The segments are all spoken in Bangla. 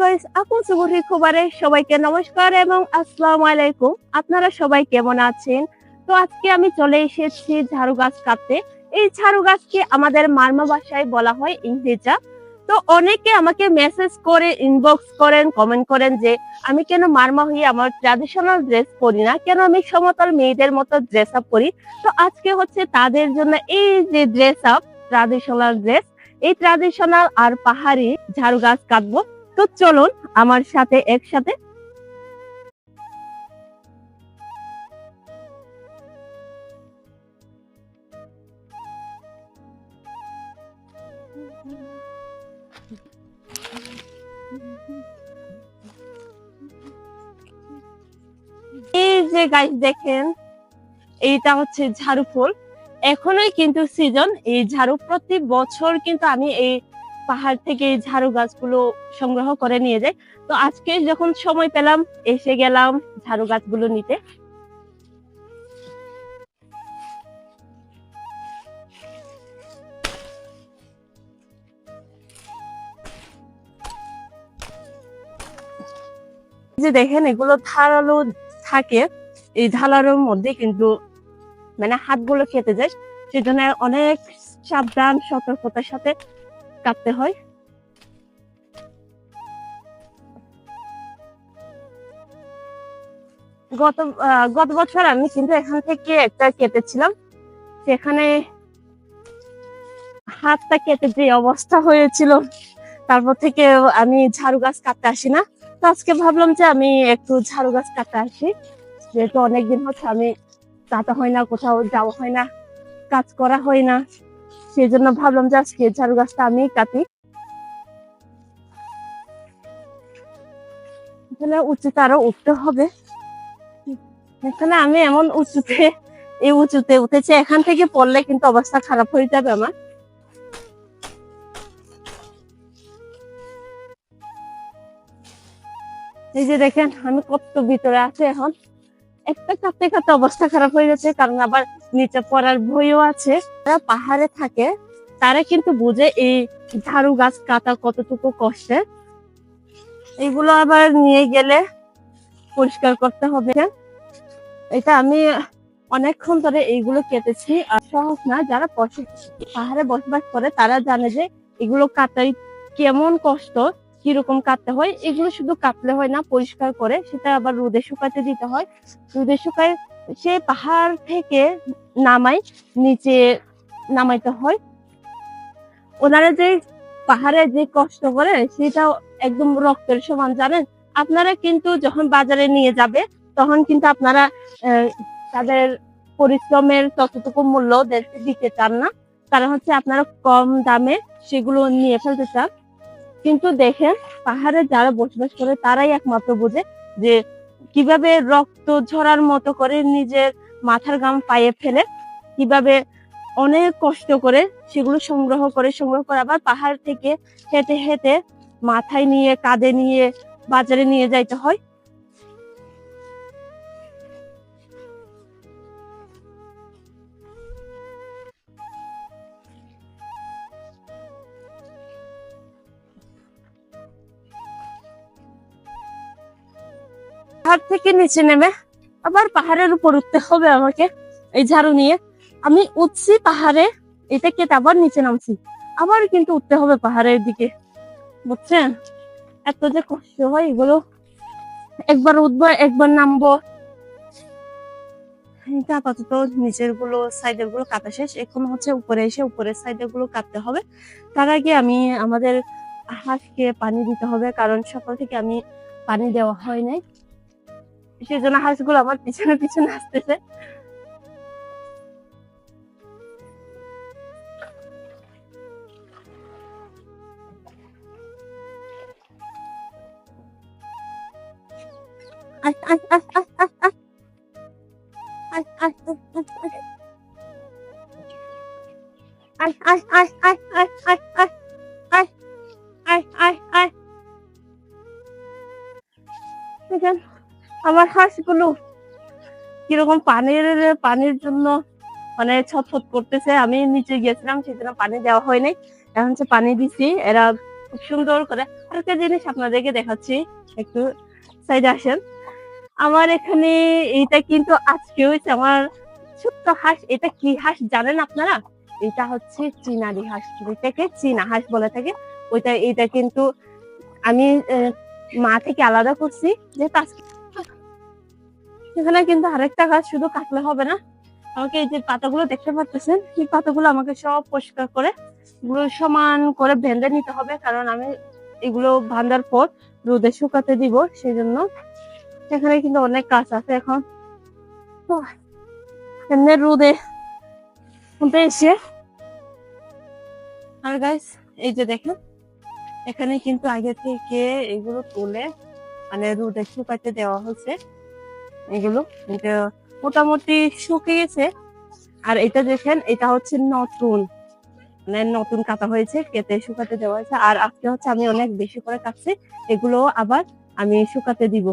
গাইস আপু সুবহি খবরে সবাইকে নমস্কার এবং আসসালামু আলাইকুম। আপনারা সবাই কেমন আছেন? তো আজকে আমি চলে এসেছি ঝাড়ু গাছ কাটতে। এই ঝাড়ু গাছকে আমাদের মারমা ভাষায় বলা হয় ইংরেজা। তো অনেকে আমাকে মেসেজ করে ইনবক্স করেন কমেন্ট করেন যে, আমি কেন মারমা হয়ে আমার ট্র্যাডিশনাল ড্রেস পরি না? কেন আমি সমতল মেয়েদের মতো ড্রেস আপ করি? তো আজকে হচ্ছে তাদের জন্য এই যে ড্রেস আপ ট্র্যাডিশনাল ড্রেস এই ট্র্যাডিশনাল আর পাহাড়ি ঝাড়ু গাছ কাটবো। তো চলুন আমার সাথে একসাথে। এই যে গাছ দেখেন, এইটা হচ্ছে ঝাড়ু ফুল। এখনোই কিন্তু সিজন এই ঝাড়ু প্রতি বছর কিন্তু আমি এই পাহাড় থেকে এই ঝাড়ু গাছগুলো সংগ্রহ করে নিয়ে যাই তো আজকে যখন সময় পেলাম, এসে গেলাম ঝাড়ু গাছগুলো নিতে। যে দেখেন, এগুলো ধারালো থাকে, এই ধারালোর মধ্যে কিন্তু মানে হাতগুলো খেতে যায়। সেজন্য অনেক সাবধান, সতর্কতার সাথে কাটতে হয়। গত গত বছর আমি কিন্তু এখান থেকে একটা কেটেছিলাম। সেখানে হাতটা কেটে যে অবস্থা হয়েছিল, তারপর থেকে আমি ঝাড়ু গাছ কাটতে আসি না। তো আজকে ভাবলাম যে আমি একটু ঝাড়ু গাছ কাটতে আসি। যেহেতু অনেকদিন হচ্ছে আমি কাটা হয় না, কোথাও যাওয়া হয় না, কাজ করা হয় না। সেই জন্য ভাবলাম যে আজকে ঝাড়ু গাছটা আমি কাটি। এখানে উঁচুতে আরও উঠতে হবে। এখানে আমি এমন উঁচুতে, এই উঁচুতে উঠেছি, এখান থেকে পড়লে কিন্তু অবস্থা খারাপ হয়ে যাবে আমার। এই যে দেখেন, আমি কত ভিতরে আছি এখন। একটা কাঁপতে কাঁপতে অবস্থা খারাপ হয়ে যাচ্ছে, কারণ আবার নিচে পড়ার ভয়ও আছে। যারা পাহাড়ে থাকে, তারা কিন্তু বুঝে এই ঝাড়ু গাছ, কাটা কতটুকু কষ্টের এগুলো আবার নিয়ে গেলে পরিষ্কার করতে হবে। এটা আমি অনেকক্ষণ ধরে এইগুলো কেটেছি, আর সহজ না, যারা পাহাড়ে বসবাস করে, তারা জানে যে এগুলো কাটাই কেমন কষ্ট। কীরকম কাটতে হয়, এগুলো শুধু কাটলে হয় না, পরিষ্কার করে সেটা আবার রোদে শুকাতে দিতে হয়। রোদে শুকায়, সে পাহাড় থেকে নামাই নিচে নামাইতে হয়। ওনারা যে পাহাড়ে যে কষ্ট করে সেটা একদম রক্তের সমান, জানেন? আপনারা কিন্তু যখন বাজারে নিয়ে যাবে, তখন কিন্তু আপনারা তাদের পরিশ্রমের ততটুকু মূল্য দিতে চান না। কারণ হচ্ছে আপনারা কম দামে সেগুলো নিয়ে ফেলতে চান। কিন্তু দেখেন, পাহাড়ে যারা বসবাস করে, তারাই একমাত্র বোঝে যে কীভাবে রক্ত ঝরার মতো করে নিজের মাথার গাম পায়ে ফেলে, কীভাবে অনেক কষ্ট করে সেগুলো সংগ্রহ করে সংগ্রহ করে আবার পাহাড় থেকে হেঁটে হেঁটে মাথায় নিয়ে, কাঁধে নিয়ে বাজারে নিয়ে যাইতে হয়। পাহাড় থেকে নিচে নেমে আবার পাহাড়ের উপর উঠতে হবে আমাকে, এই ঝাড়ু নিয়ে। আমি উঠছি পাহাড়ে, এটা কেটে আবার নিচে নামছি। আবার কিন্তু উঠতে হবে পাহাড়ের দিকে। বুঝছেন? এত যে কষ্ট হয় এগুলো। একবার উঠবো, একবার নামবো। আপাতত নিচেরগুলো সাইডেরগুলো কাটা শেষ। এখন হচ্ছে উপরে এসে উপরের সাইডেরগুলো কাটতে হবে। তার আগে আমি আমাদের হাঁসকে পানি দিতে হবে, কারণ সকাল থেকে আমি পানি দেওয়া হয় নাই। সেজন্য হাঁসগুলো আমার পিছনে পিছনে আসতেছে। আচ্ছা আমার হাঁসগুলো কীরকম পানির পানির জন্য মানে ছটফট করতেছে। আমি নিচে গিয়েছিলাম, সেজন্য পানি দেওয়া হয়নি। এখন হচ্ছে পানি দিছি। এরা খুব সুন্দর করে আরেকটা জিনিস আপনাদেরকে দেখাচ্ছি, একটু সাইডে আসেন। আমার এখানে এটা কিন্তু আজকে হয়েছে আমার ছোট্ট হাঁস। এটা কি হাঁস জানেন আপনারা? এটা হচ্ছে চীনারি হাঁস। যেটাকে চীনা হাঁস বলে থাকে। ওইটা এটা কিন্তু আমি মা থেকে আলাদা করছি। যেহেতু আজকে এখানে কিন্তু আরেকটা গাছ শুধু কাটলে হবে না। আমাকে এই যে পাতাগুলো দেখতে পাচ্ছেন, এই পাতাগুলো আমাকে সব পরিষ্কার করে, এগুলো সমান করে বেঁধে নিতে হবে, কারণ আমি এগুলো বাঁধার পর রোদে শুকাতে দিব সেই জন্য এখানে কিন্তু অনেক কাজ আছে এখন। এমনি রোদে এসে আর গাইস এই যে দেখেন, এখানে কিন্তু আগে থেকে এগুলো তুলে মানে রোদে শুকাতে দেওয়া হচ্ছে এগুলো। মোটামুটি শুকিয়েছে আর এটা দেখেন, এটা হচ্ছে নতুন। মানে নতুন কাটা হয়েছে, কেটে শুকাতে দেওয়া হয়েছে। আর আজকে হচ্ছে আমি অনেক বেশি করে কাটছি। এগুলো আবার আমি শুকাতে দিব।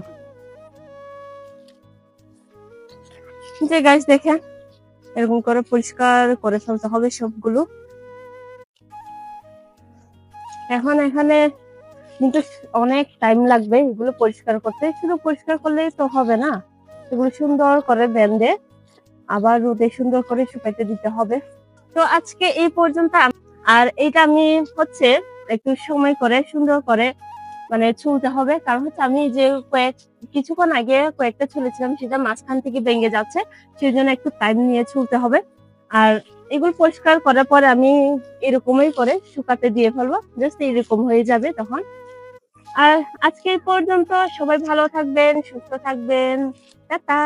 যে গাছ দেখেন, এরকম করে পরিষ্কার করে ফেলতে হবে সবগুলো। এখন এখানে কিন্তু অনেক টাইম লাগবে এগুলো পরিষ্কার করতে। শুধু পরিষ্কার করলে তো হবে না। এগুলো সুন্দর করে বেঁধে আবার রোদে সুন্দর করে শুকাইতে দিতে হবে। তো আজকে এই পর্যন্ত আর এটা আমি হচ্ছে একটু সময় করে সুন্দর করে মানে ছুলতে হবে। কারণ হচ্ছে আমি যে কয়েক কিছুক্ষণ আগে কয়েকটা ছুলেছিলাম, সেটা মাঝখান থেকে ভেঙে যাচ্ছে সেই জন্য একটু টাইম নিয়ে ছুলতে হবে। আর এগুলো পরিষ্কার করার পরে আমি এরকমই করে শুকাতে দিয়ে ফেলব জাস্ট এরকম হয়ে যাবে তখন। আর আজকের পর্যন্ত সবাই ভালো থাকবেন সুস্থ থাকবেন। টাটা।